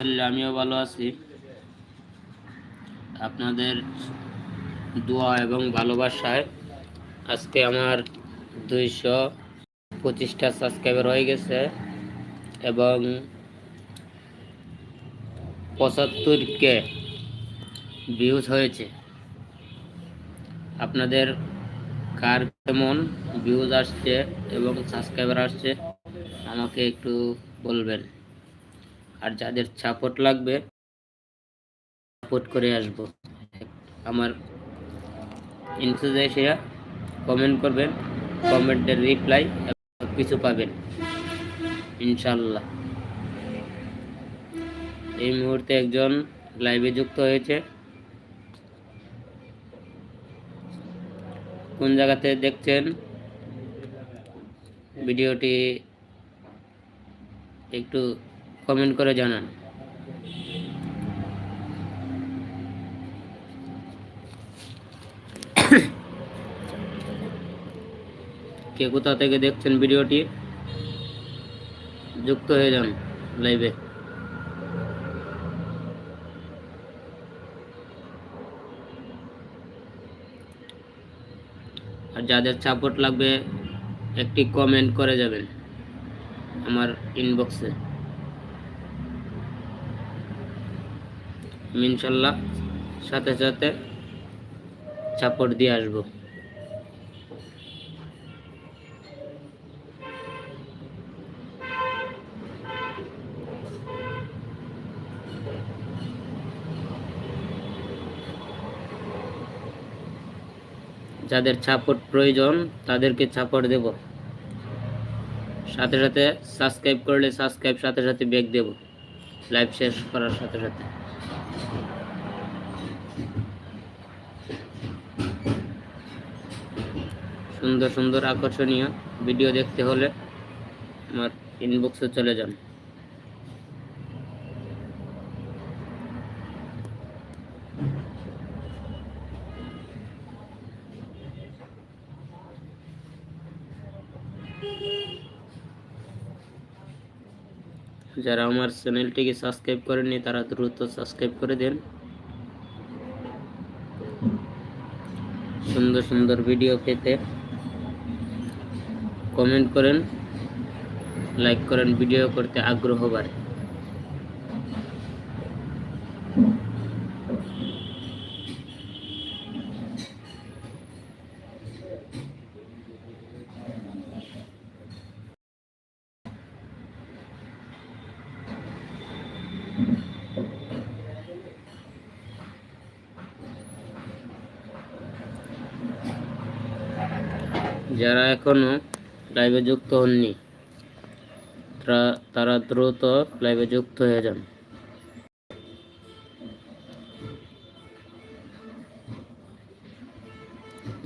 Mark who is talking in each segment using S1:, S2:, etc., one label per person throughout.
S1: আমিও ভালো আছি। আপনাদের দোয়া এবং ভালোবাসায় আজকে আমার দুইশো পঁচিশটা সাবস্ক্রাইবার হয়ে গেছে এবং পঁচাত্তর কে ভিউজ হয়েছে। আপনাদের কার কেমন ভিউজ আসছে এবং সাবস্ক্রাইবার আসছে, আমাকে একটু বলবেন। আর যাদের সাপোর্ট লাগবে, সাপোর্ট করে আসব। আমার ইনসুজে এসে কমেন্ট করবেন কমেন্টের রিপ্লাই কিছু পাবেন। ইনশাল্লাহ এই মুহূর্তে একজন লাইভে যুক্ত হয়েছে। কোন জায়গাতে দেখছেন? ভিডিওটি একটু কমেন্ট করে জানান। কে কোথা থেকে দেখছেন ভিডিওটি? যুক্ত হয়ে যান লাইভে। আর যাদের সাপোর্ট লাগবে, একটি কমেন্ট করে যাবেন আমার ইনবক্সে ইনশাল্লাহ সাথে সাথে সাপোর্ট দিয়ে আসব। যাদের সাপোর্ট প্রয়োজন, তাদেরকে সাপোর্ট দেব। সাথে সাথে সাবস্ক্রাইব করলে সাবস্ক্রাইব সাথে সাথে ব্যাক দেব। লাইভ শেষ করার সাথে সাথে। সুন্দর সুন্দর আকর্ষণীয় ভিডিও দেখতে হলে আমার ইনবক্সে চলে যান। যারা আমার চ্যানেলটিকে সাবস্ক্রাইব করেননি, তারা দ্রুত সাবস্ক্রাইব করে দেন। সুন্দর সুন্দর ভিডিও পেতে কমেন্ট করেন, লাইক করেন, ভিডিও করতে আগ্রহ বাড়ে। যারা এখনও লাইভে যুক্ত হননি, তারা দ্রুত লাইভে যুক্ত হয়ে যান।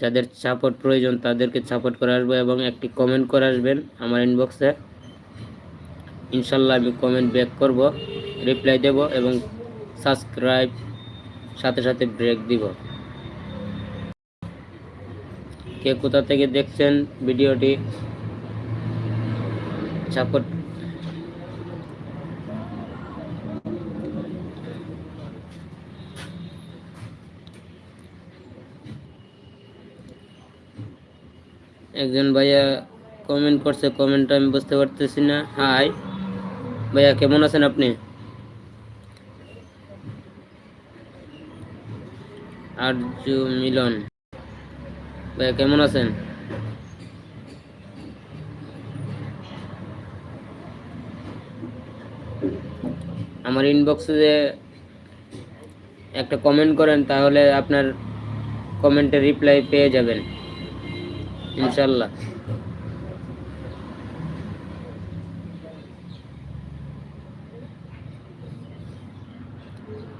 S1: যাদের সাপোর্ট প্রয়োজন তাদেরকে সাপোর্ট করে আসব এবং একটি কমেন্ট করে আসবেন আমার ইনবক্সে ইনশাল্লাহ আমি কমেন্ট ব্যাক করব রিপ্লাই দেব এবং সাবস্ক্রাইব সাথে সাথে ব্রেক দিব। কে কোথা থেকে দেখছেন ভিডিওটি? সাপোর্ট। একজন ভাইয়া কমেন্ট করছে কমেন্টটা আমি বুঝতে পারতেছি না। হাই ভাইয়া কেমন আছেন আপনি? আর্য মিলন। ভাইয়া, কেমন আছেন? আমার ইনবক্সে যে একটা কমেন্ট করেন, তাহলে আপনার কমেন্টে রিপ্লাই পেয়ে যাবেন ইনশাল্লাহ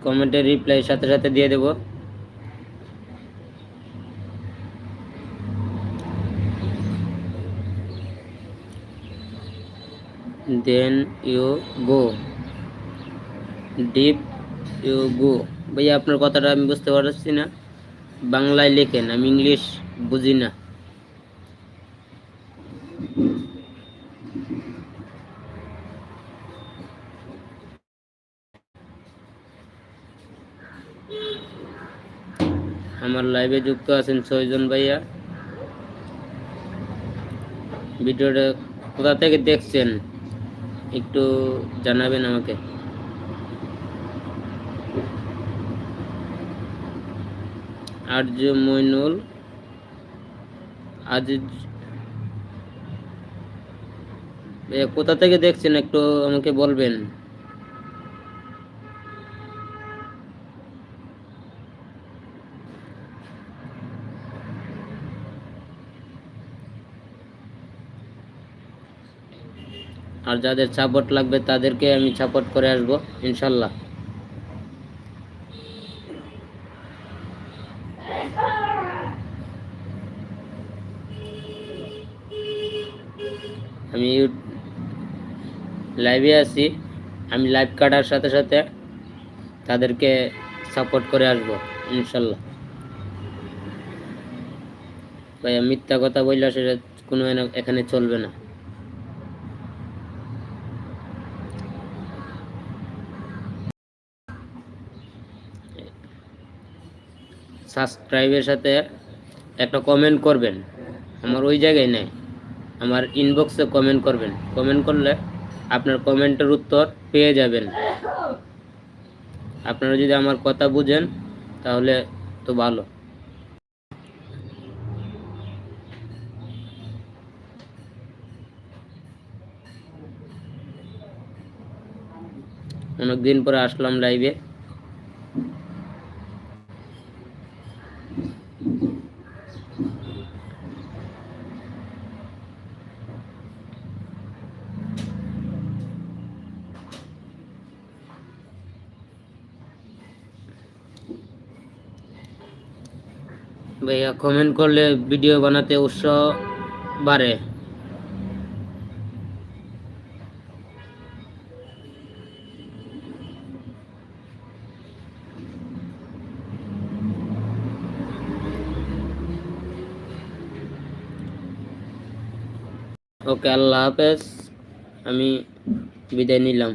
S1: কমেন্টের রিপ্লাই সাথে সাথে দিয়ে দেব। Then you go deep you go ভাইয়া, আপনার কথাটা আমি বুঝতে পারছি না। বাংলায় লেখেন, আমি ইংলিশ বুঝি না। আমার লাইভে যুক্ত আছেন ছয়জন ভাইয়া। ভিডিওটা কোথা থেকে দেখছেন? একটু জানাবেন আমাকে। আর্য মইনুল আজ কোথা থেকে দেখছেন একটু আমাকে বলবেন? আর যাদের সাপোর্ট লাগবে তাদেরকে আমি সাপোর্ট করে আসব, ইনশাল্লাহ। আমি লাইভে আছি। আমি লাইভ কাটার সাথে সাথে তাদেরকে সাপোর্ট করে আসব, ইনশাল্লাহ। ভাইয়া, মিথ্যা কথা বললে সেটা কোনো এখানে চলবে না। সাবস্ক্রাইবের সাথে একটা কমেন্ট করবেন। আমার ওই জায়গায় নেই। আমার ইনবক্সে কমেন্ট করবেন। কমেন্ট করলে আপনার কমেন্টের উত্তর পেয়ে যাবেন। আপনারা যদি আমার কথা বুঝেন, তাহলে তো ভালো। অনেকদিন পরে আসলাম লাইভে ভাইয়া কমেন্ট করলে ভিডিও বানাতে উৎসাহ বাড়ে। ওকে আল্লাহ হাফেজ আমি বিদায় নিলাম।